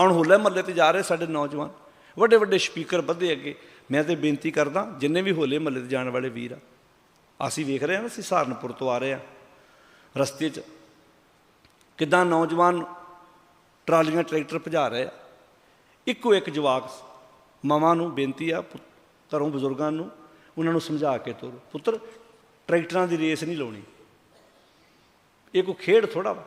ਹੁਣ ਹੋਲੇ ਮਹੱਲੇ ਤੇ ਜਾ ਰਹੇ ਸਾਡੇ ਨੌਜਵਾਨ। ਵੱਡੇ ਵੱਡੇ ਸਪੀਕਰ ਬੱਧੇ ਅੱਗੇ। ਮੈਂ ਤੇ ਬੇਨਤੀ ਕਰਦਾ, ਜਿੰਨੇ ਵੀ ਹੋਲੇ ਮਹੱਲੇ ਤੇ ਜਾਣ ਵਾਲੇ ਵੀਰ ਆ, ਅਸੀਂ ਵੇਖ ਰਹੇ ਹਾਂ ਅਸੀਂ ਸਹਾਰਨਪੁਰ ਤੋਂ ਆ ਰਹੇ ਆ ਰਸਤੇ 'ਚ ਕਿਦਾਂ ਨੌਜਵਾਨ ਟਰਾਲੀਆਂ ਟਰੈਕਟਰ ਭਜਾ ਰਹੇ ਆ। ਇੱਕੋ ਇੱਕ ਜਵਾਕ ਮਾਵਾਂ ਨੂੰ ਬੇਨਤੀ ਆ ਪੁ- ਘਰੋਂ ਬਜ਼ੁਰਗਾਂ ਨੂੰ, ਉਹਨਾਂ ਨੂੰ ਸਮਝਾ ਕੇ ਤੋਰੋ। ਪੁੱਤਰ, ਟਰੈਕਟਰਾਂ ਦੀ ਰੇਸ ਨਹੀਂ ਲਾਉਣੀ। ਇਹ ਕੋਈ ਖੇਡ ਥੋੜਾ ਵਾ।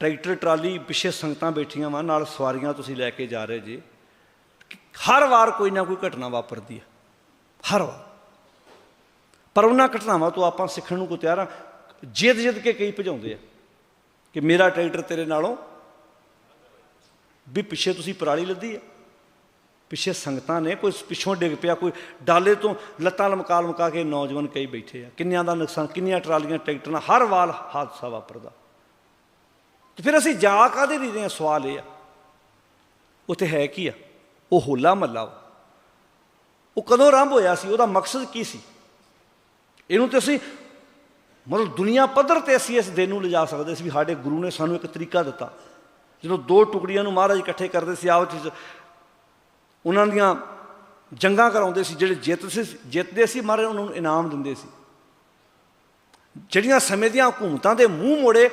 ਟਰੈਕਟਰ, ਟਰਾਲੀ, ਪਿੱਛੇ ਸੰਗਤਾਂ ਬੈਠੀਆਂ ਵਾ, ਨਾਲ ਸਵਾਰੀਆਂ ਤੁਸੀਂ ਲੈ ਕੇ ਜਾ ਰਹੇ ਜੇ। ਹਰ ਵਾਰ ਕੋਈ ਨਾ ਕੋਈ ਘਟਨਾ ਵਾਪਰਦੀ ਹੈ ਹਰ ਵਾਰ। ਪਰ ਉਹਨਾਂ ਘਟਨਾਵਾਂ ਤੋਂ ਆਪਾਂ ਸਿੱਖਣ ਨੂੰ ਕੋ ਤਿਆਰ ਆ। ਜਿੱਦ ਜਿੱਦ ਕੇ ਕਈ ਭਜਾਉਂਦੇ ਆ ਕਿ ਮੇਰਾ ਟਰੈਕਟਰ ਤੇਰੇ ਨਾਲੋਂ ਵੀ ਪਿੱਛੇ ਤੁਸੀਂ ਪਰਾਲੀ ਲੱਦੀ ਆ। ਪਿੱਛੇ ਸੰਗਤਾਂ ਨੇ ਕੋਈ ਪਿੱਛੋਂ ਡਿੱਗ ਪਿਆ, ਕੋਈ ਡਾਲੇ ਤੋਂ ਲੱਤਾਂ ਲਮਕਾ ਲਮਕਾ ਕੇ ਨੌਜਵਾਨ ਕਈ ਬੈਠੇ ਆ। ਕਿੰਨਿਆਂ ਦਾ ਨੁਕਸਾਨ, ਕਿੰਨੀਆਂ ਟਰਾਲੀਆਂ, ਟਰੈਕਟਰਾਂ, ਹਰ ਵਾਰ ਹਾਦਸਾ ਵਾਪਰਦਾ। ਤੇ ਫਿਰ ਅਸੀਂ ਜਾ ਕਾਹਦੇ ਲਈ ਰਹੇ ਹਾਂ? ਸਵਾਲ ਇਹ ਆ। ਉੱਥੇ ਹੈ ਕੀ ਆ? ਉਹ ਹੋਲਾ ਮਹੱਲਾ ਵਾ। ਉਹ ਕਦੋਂ ਆਰੰਭ ਹੋਇਆ ਸੀ? ਉਹਦਾ ਮਕਸਦ ਕੀ ਸੀ? ਇਹਨੂੰ ਤੇ ਅਸੀਂ ਮਤਲਬ ਦੁਨੀਆ ਪੱਧਰ ਤੇ ਅਸੀਂ ਇਸ ਦਿਨ ਨੂੰ ਲਿਜਾ ਸਕਦੇ ਸੀ ਵੀ ਸਾਡੇ ਗੁਰੂ ਨੇ ਸਾਨੂੰ ਇੱਕ ਤਰੀਕਾ ਦਿੱਤਾ। ਜਦੋਂ ਦੋ ਟੁਕੜੀਆਂ ਨੂੰ ਮਹਾਰਾਜ ਇਕੱਠੇ ਕਰਦੇ ਸੀ, ਆਪਸ ਵਿੱਚ ਉਹਨਾਂ ਦੀਆਂ ਜੰਗਾਂ ਕਰਾਉਂਦੇ ਸੀ, ਜਿਹੜੇ ਜਿੱਤ ਸੀ, ਜਿੱਤਦੇ ਸੀ, ਮਹਾਰਾਜ ਉਹਨਾਂ ਨੂੰ ਇਨਾਮ ਦਿੰਦੇ ਸੀ। ਜਿਹੜੀਆਂ ਸਮੇਂ ਦੀਆਂ ਹਕੂਮਤਾਂ ਦੇ ਮੂੰਹ ਮੋੜੇ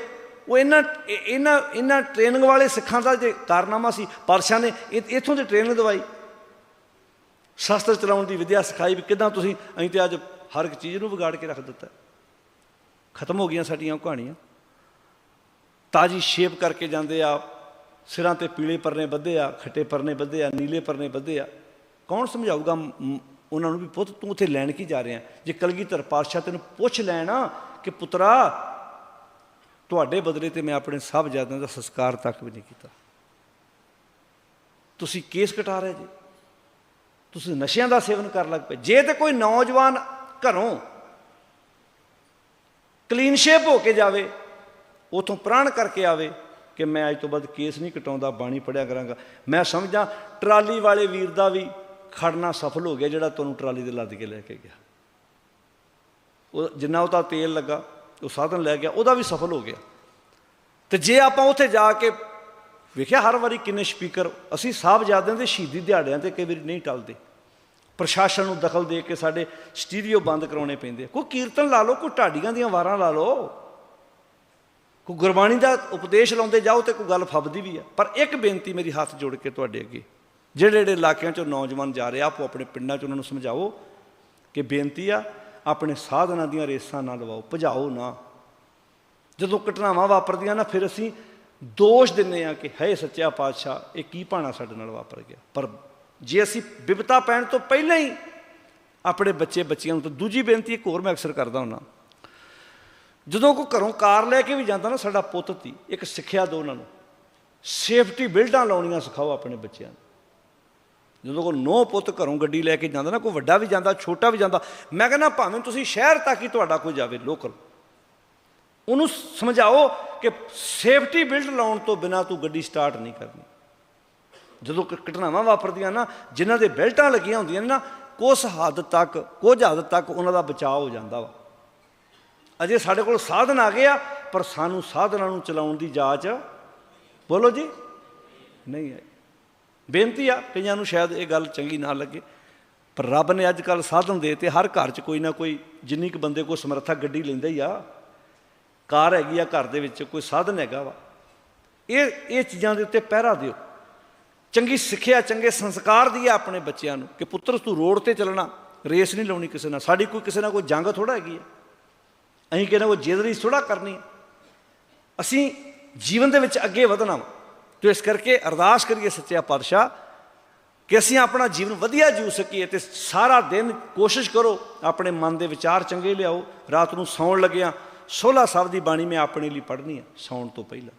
ਉਹ ਇਹਨਾਂ, ਇਹ- ਇਹਨਾਂ ਇਹਨਾਂ ਟ੍ਰੇਨਿੰਗ ਵਾਲੇ ਸਿੱਖਾਂ ਦਾ ਜੇ ਕਾਰਨਾਮਾ ਸੀ ਪਾਰਸ਼ਾਂ ਨੇ ਇਹ- ਇੱਥੋਂ ਦੀ ਟ੍ਰੇਨਿੰਗ ਦਵਾਈ। ਸ਼ਸਤਰ ਚਲਾਉਣ ਦੀ ਵਿਦਿਆ ਸਿਖਾਈ ਵੀ ਕਿਦਾਂ ਤੁਸੀਂ, ਅਸੀਂ ਤੇ ਅੱਜ ਹਰ ਇੱਕ ਚੀਜ਼ ਨੂੰ ਵਿਗਾੜ ਕੇ ਰੱਖ ਦਿੱਤਾ। ਖਤਮ ਹੋ ਗਈਆਂ ਸਾਡੀਆਂ ਕਹਾਣੀਆਂ। ਤਾਜੀ ਸ਼ੇਪ ਕਰਕੇ ਜਾਂਦੇ ਆ, ਸਿਰਾਂ ਤੇ ਪੀਲੇ ਪਰਨੇ ਬੱਧੇ ਆ, ਖੱਟੇ ਪਰਨੇ ਬੱਧੇ ਆ, ਨੀਲੇ ਪਰਨੇ ਬੱਧੇ ਆ। ਕੌਣ ਸਮਝਾਊਗਾ ਉਹਨਾਂ ਨੂੰ ਵੀ ਪੁੱਤ ਤੂੰ ਉੱਥੇ ਲੈਣ ਕੀ ਜਾ ਰਿਹਾ? ਜੇ ਕਲਗੀਧਰ ਪਾਤਸ਼ਾਹ ਤੈਨੂੰ ਪੁੱਛ ਲੈਣਾ ਕਿ ਪੁੱਤਰਾ ਤੁਹਾਡੇ ਬਦਲੇ ਤੇ ਮੈਂ ਆਪਣੇ ਸਭ ਜਾਦਾਂ ਦਾ ਸੰਸਕਾਰ ਤੱਕ ਵੀ ਨਹੀਂ ਕੀਤਾ। ਤੁਸੀਂ ਕੇਸ ਕਟਾ ਰਹੇ ਜੀ। ਤੁਸੀਂ ਨਸ਼ਿਆਂ ਦਾ ਸੇਵਨ ਕਰਨ ਲੱਗ ਪਏ। ਜੇ ਤੇ ਕੋਈ ਨੌਜਵਾਨ ਘਰੋਂ ਕਲੀਨ ਸ਼ੇਪ ਹੋ ਕੇ ਜਾਵੇ, ਉਥੋਂ ਪ੍ਰਾਣ ਕਰਕੇ ਆਵੇ ਕਿ ਮੈਂ ਅੱਜ ਤੋਂ ਬਾਅਦ ਕੇਸ ਨਹੀਂ ਕਟਾਉਂਦਾ, ਬਾਣੀ ਪੜਿਆ ਕਰਾਂਗਾ। ਮੈਂ ਸਮਝਾਂ, ਟਰਾਲੀ ਵਾਲੇ ਵੀਰ ਦਾ ਵੀ ਖੜਨਾ ਸਫਲ ਹੋ ਗਿਆ ਜਿਹੜਾ ਤੁਹਾਨੂੰ ਟਰਾਲੀ ਤੇ ਲੱਦ ਕੇ ਲੈ ਕੇ ਗਿਆ। ਉਹ ਜਿੰਨਾ ਉਹਦਾ ਤੇਲ ਲੱਗਾ ਉਹ ਸਾਧਨ ਲੈ ਗਿਆ, ਉਹਦਾ ਵੀ ਸਫਲ ਹੋ ਗਿਆ। ਤੇ ਜੇ ਆਪਾਂ ਉੱਥੇ ਜਾ ਕੇ ਵੇਖਿਆ ਹਰ ਵਾਰੀ ਕਿੰਨੇ ਸਪੀਕਰ, ਅਸੀਂ ਸਾਹਿਬਜ਼ਾਦਿਆਂ ਦੇ ਸ਼ਹੀਦੀ ਦਿਹਾੜਿਆਂ ਤੇ ਕਈ ਵਾਰੀ ਨਹੀਂ ਟਲਦੇ। ਪ੍ਰਸ਼ਾਸਨ ਨੂੰ ਦਖਲ ਦੇ ਕੇ ਸਾਡੇ ਸਟੀਰੀਓ ਬੰਦ ਕਰਾਉਣੇ ਪੈਂਦੇ ਕੋਈ ਕੀਰਤਨ ਲਾ ਲਓ, ਕੋਈ ਢਾਡੀਆਂ ਦੀਆਂ ਵਾਰਾਂ ਲਾ ਲਓ। ਕੋਈ ਗੁਰਬਾਣੀ ਦਾ ਉਪਦੇਸ਼ ਲਾਉਂਦੇ ਜਾਓ ਤੇ ਕੋਈ ਗੱਲ ਫੱਬਦੀ ਵੀ ਆ। ਪਰ ਇੱਕ ਬੇਨਤੀ ਮੇਰੀ ਹੱਥ ਜੋੜ ਕੇ ਤੁਹਾਡੇ ਅੱਗੇ, ਜਿਹੜੇ ਜਿਹੜੇ ਇਲਾਕਿਆਂ ਚੋਂ ਨੌਜਵਾਨ ਜਾ ਰਹੇ ਆ ਆਪੋ ਆਪਣੇ ਪਿੰਡਾਂ ਚ ਉਹਨਾਂ ਨੂੰ ਸਮਝਾਓ ਕਿ ਬੇਨਤੀ ਆ ਆਪਣੇ ਸਾਧਨਾਂ ਦੀਆਂ ਰੇਸਾਂ ਨਾ ਲਵਾਓ, ਭਜਾਓ ਨਾ। ਜਦੋਂ ਘਟਨਾਵਾਂ ਵਾਪਰਦੀਆਂ ਨਾ, ਫਿਰ ਅਸੀਂ ਦੋਸ਼ ਦਿੰਨੇ ਆ ਕਿ ਹੈ ਸੱਚਾ ਪਾਤਸ਼ਾਹ, ਇਹ ਕੀ ਭਾਣਾ ਸਾਡੇ ਨਾਲ ਵਾਪਰ ਗਿਆ। ਪਰ ਜੇ ਅਸੀਂ ਬਿਪਤਾ ਪੈਣ ਤੋਂ ਪਹਿਲਾਂ ਹੀ ਆਪਣੇ ਬੱਚੇ ਬੱਚੀਆਂ ਨੂੰ ਤਾਂ ਦੂਜੀ ਬੇਨਤੀ ਇੱਕ ਹੋਰ ਮੈਂ ਅਕਸਰ ਕਰਦਾ ਹੁੰਦਾ। ਜਦੋਂ ਕੋਈ ਘਰੋਂ ਕਾਰ ਲੈ ਕੇ ਵੀ ਜਾਂਦਾ ਨਾ ਸਾਡਾ ਪੁੱਤ ਤੀ ਇੱਕ ਸਿੱਖਿਆ ਦਿਓ ਉਹਨਾਂ ਨੂੰ। ਸੇਫਟੀ ਬਿਲਡਾਂ ਲਾਉਣੀਆਂ ਸਿਖਾਓ ਆਪਣੇ ਬੱਚਿਆਂ ਨੂੰ। ਜਦੋਂ ਕੋਈ ਨੋ ਪੁੱਤ ਘਰੋਂ ਗੱਡੀ ਲੈ ਕੇ ਜਾਂਦਾ ਨਾ, ਕੋਈ ਵੱਡਾ ਵੀ ਜਾਂਦਾ, ਛੋਟਾ ਵੀ ਜਾਂਦਾ, ਮੈਂ ਕਹਿੰਦਾ ਭਾਵੇਂ ਤੁਸੀਂ ਸ਼ਹਿਰ ਤੱਕ ਹੀ ਤੁਹਾਡਾ ਕੋਈ ਜਾਵੇ ਲੋਕਲ ਉਹਨੂੰ ਸਮਝਾਓ ਕਿ ਸੇਫਟੀ ਬਿਲਟ ਲਾਉਣ ਤੋਂ ਬਿਨਾ ਤੂੰ ਗੱਡੀ ਸਟਾਰਟ ਨਹੀਂ ਕਰਨੀ। ਜਦੋਂ ਘਟਨਾਵਾਂ ਵਾਪਰਦੀਆਂ ਨਾ, ਜਿਨ੍ਹਾਂ ਦੇ ਬੈਲਟਾਂ ਲੱਗੀਆਂ ਹੁੰਦੀਆਂ ਨੇ ਨਾ ਕੁਝ ਹੱਦ ਤੱਕ, ਕੁਝ ਹੱਦ ਤੱਕ ਉਹਨਾਂ ਦਾ ਬਚਾਅ ਹੋ ਜਾਂਦਾ ਵਾ। ਅਜੇ ਸਾਡੇ ਕੋਲ ਸਾਧਨ ਆ ਗਏ ਆ, ਪਰ ਸਾਨੂੰ ਸਾਧਨਾਂ ਨੂੰ ਚਲਾਉਣ ਦੀ ਜਾਚ ਬੋਲੋ ਜੀ। ਨਹੀਂ ਆਈ ਬੇਨਤੀ ਆ, ਕਈਆਂ ਨੂੰ ਸ਼ਾਇਦ ਇਹ ਗੱਲ ਚੰਗੀ ਨਾ ਲੱਗੇ, ਪਰ ਰੱਬ ਨੇ ਅੱਜ ਕੱਲ ਸਾਧਨ ਦੇ ਤੇ ਹਰ ਘਰ 'ਚ ਕੋਈ ਨਾ ਕੋਈ ਜਿੰਨੀ ਕੁ ਬੰਦੇ ਕੋਲ ਸਮਰੱਥਾ ਗੱਡੀ ਲੈਂਦਾ ਹੀ ਆ, ਕਾਰ ਹੈਗੀ ਆ ਘਰ ਦੇ ਵਿੱਚ ਕੋਈ ਸਾਧਨ ਹੈਗਾ ਵਾ, ਇਹ ਇਹ ਚੀਜ਼ਾਂ ਦੇ ਉੱਤੇ ਪਹਿਰਾ ਦਿਓ। ਚੰਗੀ ਸਿੱਖਿਆ, ਚੰਗੇ ਸੰਸਕਾਰ ਦਿਆ ਆਪਣੇ ਬੱਚਿਆਂ ਨੂੰ ਕਿ ਪੁੱਤਰ ਤੂੰ ਰੋਡ ਤੇ ਚੱਲਣਾ, ਰੇਸ ਨਹੀਂ ਲਾਉਣੀ ਕਿਸੇ ਨਾਲ, ਸਾਡੀ ਕੋਈ ਕਿਸੇ ਨਾਲ ਕੋਈ ਜੰਗ ਥੋੜਾ ਹੈਗੀ ਆ। ਅਸੀਂ ਕਹਿੰਦੇ ਕੋਈ ਜੇਦਰੀ ਰੀਸ ਥੋੜਾ ਕਰਨੀ ਅਸੀਂ ਜੀਵਨ ਦੇ ਵਿੱਚ ਅੱਗੇ ਵਧਣਾ ਵਾ। ਤੇ ਇਸ ਕਰਕੇ ਅਰਦਾਸ ਕਰੀਏ ਸੱਚਿਆ ਪਾਤਸ਼ਾਹ ਕਿ ਅਸੀਂ ਆਪਣਾ ਜੀਵਨ ਵਧੀਆ ਜੀਉ ਸਕੀਏ ਤੇ ਸਾਰਾ ਦਿਨ ਕੋਸ਼ਿਸ਼ ਕਰੋ ਆਪਣੇ ਮਨ ਦੇ ਵਿਚਾਰ ਚੰਗੇ ਲਿਆਓ। ਰਾਤ ਨੂੰ ਸੌਣ ਲੱਗਿਆਂ 16 ਸਾਹਿਬ ਦੀ ਬਾਣੀ ਮੈਂ ਆਪਣੇ ਲਈ ਪੜ੍ਹਨੀ ਆ ਸੌਣ ਤੋਂ ਪਹਿਲਾਂ।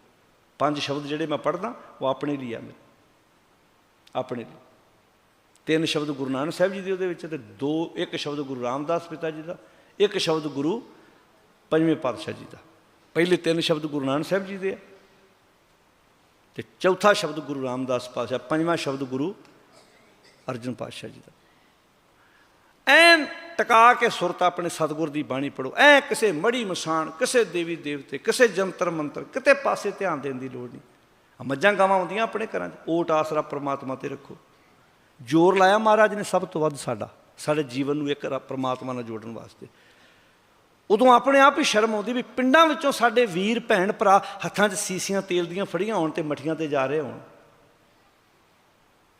ਪੰਜ ਸ਼ਬਦ ਜਿਹੜੇ ਮੈਂ ਪੜ੍ਹਦਾ, ਉਹ ਆਪਣੇ ਲਈ ਆ ਮੇਰੇ। ਆਪਣੇ ਲਈ। ਤਿੰਨ ਸ਼ਬਦ ਗੁਰੂ ਨਾਨਕ ਸਾਹਿਬ ਜੀ ਦੇ ਉਹਦੇ ਵਿੱਚ ਤੇ ਦੋ, ਇੱਕ ਸ਼ਬਦ ਗੁਰੂ ਰਾਮਦਾਸ ਪਿਤਾ ਜੀ ਦਾ, ਇੱਕ ਸ਼ਬਦ ਗੁਰੂ ਪੰਜਵੇਂ ਪਾਤਸ਼ਾਹ ਜੀ ਦਾ। ਪਹਿਲੇ ਤਿੰਨ ਸ਼ਬਦ ਗੁਰੂ ਨਾਨਕ ਸਾਹਿਬ ਜੀ ਦੇ ਆ। ਤੇ ਚੌਥਾ ਸ਼ਬਦ ਗੁਰੂ ਰਾਮਦਾਸ ਪਾਤਸ਼ਾਹ, ਪੰਜਵਾਂ ਸ਼ਬਦ ਗੁਰੂ ਅਰਜਨ ਪਾਤਸ਼ਾਹ ਜੀ ਦਾ। ਐਨ ਟਕਾ ਕੇ ਸੁਰਤ ਆਪਣੇ ਸਤਿਗੁਰ ਦੀ ਬਾਣੀ ਪੜੋ ਐ ਕਿਸੇ ਮੜੀ ਮਸਾਨ, ਕਿਸੇ ਦੇਵੀ ਦੇਵਤੇ, ਕਿਸੇ ਜੰਤਰ ਮੰਤਰ, ਕਿਤੇ ਪਾਸੇ ਧਿਆਨ ਦੇਣ ਦੀ ਲੋੜ ਨਹੀਂ। ਮੱਝਾਂ ਗਾਵਾਂ ਆਉਂਦੀਆਂ ਆਪਣੇ ਘਰਾਂ 'ਚ। ਓਟ ਆਸਰਾ ਪ੍ਰਮਾਤਮਾ ਤੇ ਰੱਖੋ। ਜ਼ੋਰ ਲਾਇਆ ਮਹਾਰਾਜ ਨੇ ਸਭ ਤੋਂ ਵੱਧ ਸਾਡਾ। ਸਾਡੇ ਜੀਵਨ ਨੂੰ ਇੱਕ ਪਰਮਾਤਮਾ ਨਾਲ ਜੋੜਨ ਵਾਸਤੇ। ਉਦੋਂ ਆਪਣੇ ਆਪ ਹੀ ਸ਼ਰਮ ਆਉਂਦੀ ਵੀ ਪਿੰਡਾਂ ਵਿੱਚੋਂ ਸਾਡੇ ਵੀਰ, ਭੈਣ, ਭਰਾ ਹੱਥਾਂ 'ਚ ਸੀਸੀਆਂ ਤੇਲ ਦੀਆਂ ਫੜੀਆਂ ਹੋਣ ਤੇ ਮਠੀਆਂ ਤੇ ਜਾ ਰਹੇ ਹੋਣ।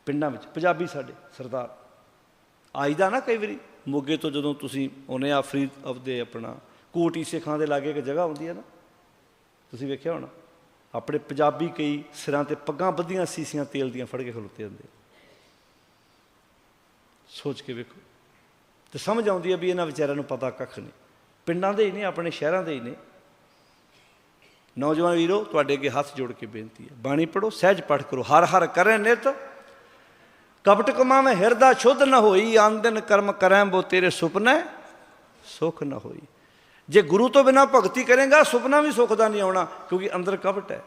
ਪਿੰਡਾਂ ਵਿੱਚ, ਪੰਜਾਬੀ ਸਾਡੇ, ਸਰਦਾਰ। ਆਈਦਾ ਨਾ ਕਈ ਵਾਰੀ, ਮੋਗੇ ਤੋਂ ਜਦੋਂ ਤੁਸੀਂ ਉਹਨੇ ਆ, ਫਰੀਦ ਆਪਦੇ ਆਪਣਾ, ਕੋਟੀ ਸਿੱਖਾਂ ਦੇ ਲਾਗੇ ਇੱਕ ਜਗ੍ਹਾ ਹੁੰਦੀ ਹੈ ਨਾ, ਤੁਸੀਂ ਵੇਖਿਆ ਹੋਣਾ, ਆਪਣੇ ਪੰਜਾਬੀ ਕਈ ਸਿਰਾਂ ਤੇ ਪੱਗਾਂ ਬੱਧੀਆਂ ਸੀਸੀਆਂ ਤੇਲ ਦੀਆਂ ਫੜ ਕੇ ਖਲੋਤੇ ਹੁੰਦੇ ਸੋਚ ਕੇ ਵੇਖੋ। ਤੇ ਸਮਝ ਆਉਂਦੀ ਹੈ ਵੀ ਇਹਨਾਂ ਵਿਚਾਰਿਆਂ ਨੂੰ ਪਤਾ ਕੱਖ ਨਹੀਂ। ਪਿੰਡਾਂ ਦੇ ਹੀ ਨੇ, ਆਪਣੇ ਸ਼ਹਿਰਾਂ ਦੇ ਹੀ ਨੇ। ਨੌਜਵਾਨ ਵੀਰੋ, ਤੁਹਾਡੇ ਅੱਗੇ ਹੱਥ ਜੋੜ ਕੇ ਬੇਨਤੀ ਹੈ। ਬਾਣੀ ਪੜੋ ਸਹਿਜ ਪਾਠ ਕਰੋ। ਹਰ ਹਰ ਕਰੇ ਨਿਤ, ਕਪਟ ਕਮਾਵੇਂ, ਹਿਰਦਾ ਸ਼ੁੱਧ ਨਾ ਹੋਈ। ਆਂਦਨ ਕਰਮ ਕਰੈ ਬੋ ਤੇਰੇ ਸੁਪਨੇ, ਸੁਖ ਨਾ ਹੋਈ। ਜੇ ਗੁਰੂ ਤੋਂ ਬਿਨਾ ਭਗਤੀ ਕਰੇਗਾ, ਸੁਪਨਾ ਵੀ ਸੁਖ ਦਾ ਨਹੀਂ ਆਉਣਾ, ਕਿਉਂਕਿ ਅੰਦਰ ਕਪਟ ਹੈ।